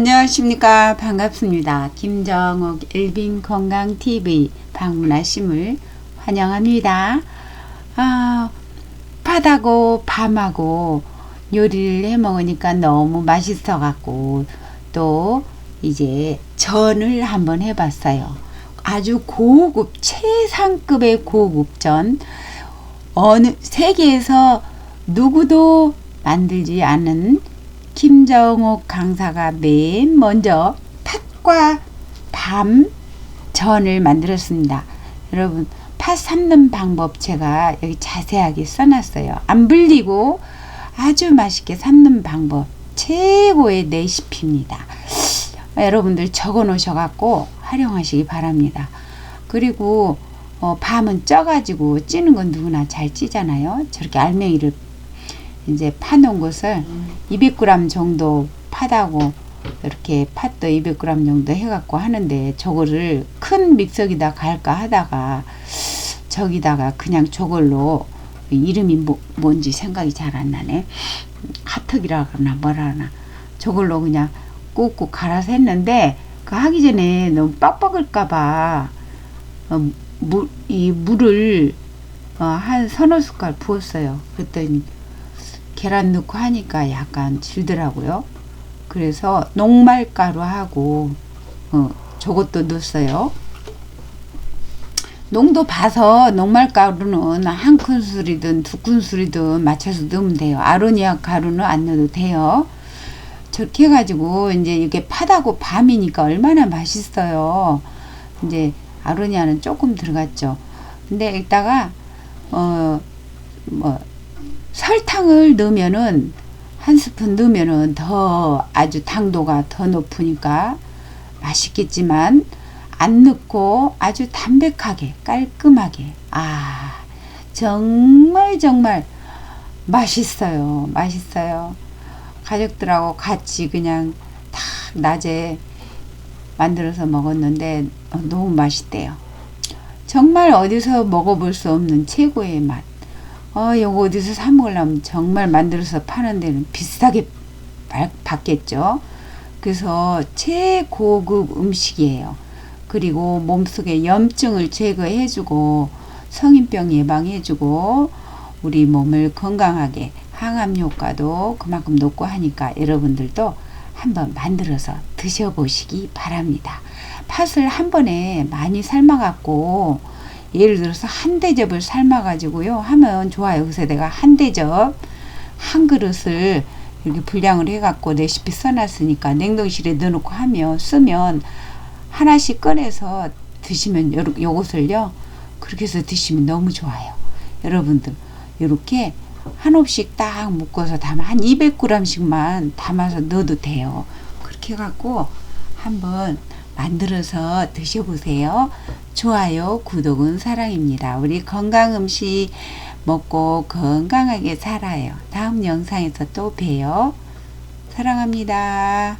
안녕하십니까. 반갑습니다. 김정옥 엘빈 건강TV 방문하심을 환영합니다. 아 팥하고 밤하고 요리를 해 먹으니까 너무 맛있어 갖고 또 이제 전을 한번 해 봤어요. 아주 고급 최상급의 고급 전. 어느 세계에서 누구도 만들지 않은 김정옥 강사가 맨 먼저 팥과 밤 전을 만들었습니다. 여러분 팥 삶는 방법 제가 여기 자세하게 써놨어요. 안 불리고 아주 맛있게 삶는 방법 최고의 레시피입니다. 여러분들 적어 놓으셔갖고 활용하시기 바랍니다. 그리고 어, 밤은 쪄가지고 찌는 건 누구나 잘 찌잖아요. 저렇게 알맹이를 이제 파놓은 것을 200g 정도 파다고 이렇게 팥도 200g 정도 해갖고 하는데 저거를 큰 믹서기다 갈까 하다가 저기다가 그냥 저걸로 이름이 뭐, 뭔지 생각이 잘 안 나네. 카톡이라 그러나 뭐라 하나 저걸로 그냥 꾹꾹 갈아서 했는데 그 하기 전에 너무 빡빡을까봐 어, 물, 이 물을 어, 한 서너 숟갈 부었어요. 그랬더니 계란 넣고 하니까 약간 질더라고요. 그래서 녹말가루 하고 어, 저것도 넣었어요. 농도 봐서 녹말가루는 한 큰술이든 두 큰술이든 맞춰서 넣으면 돼요. 아로니아 가루는 안 넣어도 돼요. 저렇게 해가지고 이제 이게 팥하고 밤이니까 얼마나 맛있어요. 이제 아로니아는 조금 들어갔죠. 근데 이따가 어 뭐 설탕을 넣으면은 한 스푼 넣으면은 더 아주 당도가 더 높으니까 맛있겠지만 안 넣고 아주 담백하게 깔끔하게. 아 정말 정말 맛있어요. 맛있어요. 가족들하고 같이 그냥 딱 낮에 만들어서 먹었는데 어, 너무 맛있대요. 정말 어디서 먹어볼 수 없는 최고의 맛 어, 요거 어디서 사 먹으려면 정말 만들어서 파는 데는 비싸게 받겠죠. 그래서 최고급 음식이에요. 그리고 몸속에 염증을 제거해주고 성인병 예방해주고 우리 몸을 건강하게 항암 효과도 그만큼 높고 하니까 여러분들도 한번 만들어서 드셔보시기 바랍니다. 팥을 한 번에 많이 삶아갖고 예를 들어서 한 대접을 삶아 가지고요 하면 좋아요. 그래서 내가 한 대접 한 그릇을 이렇게 분량을 해 갖고 레시피 써놨으니까 냉동실에 넣어놓고 하면 쓰면 하나씩 꺼내서 드시면 요, 요것을요 그렇게 해서 드시면 너무 좋아요. 여러분들 이렇게 한 옵씩 딱 묶어서 담아 한 200g씩만 담아서 넣어도 돼요. 그렇게 해갖고 한번 만들어서 드셔보세요. 좋아요, 구독은 사랑입니다. 우리 건강 음식 먹고 건강하게 살아요. 다음 영상에서 또 봬요. 사랑합니다.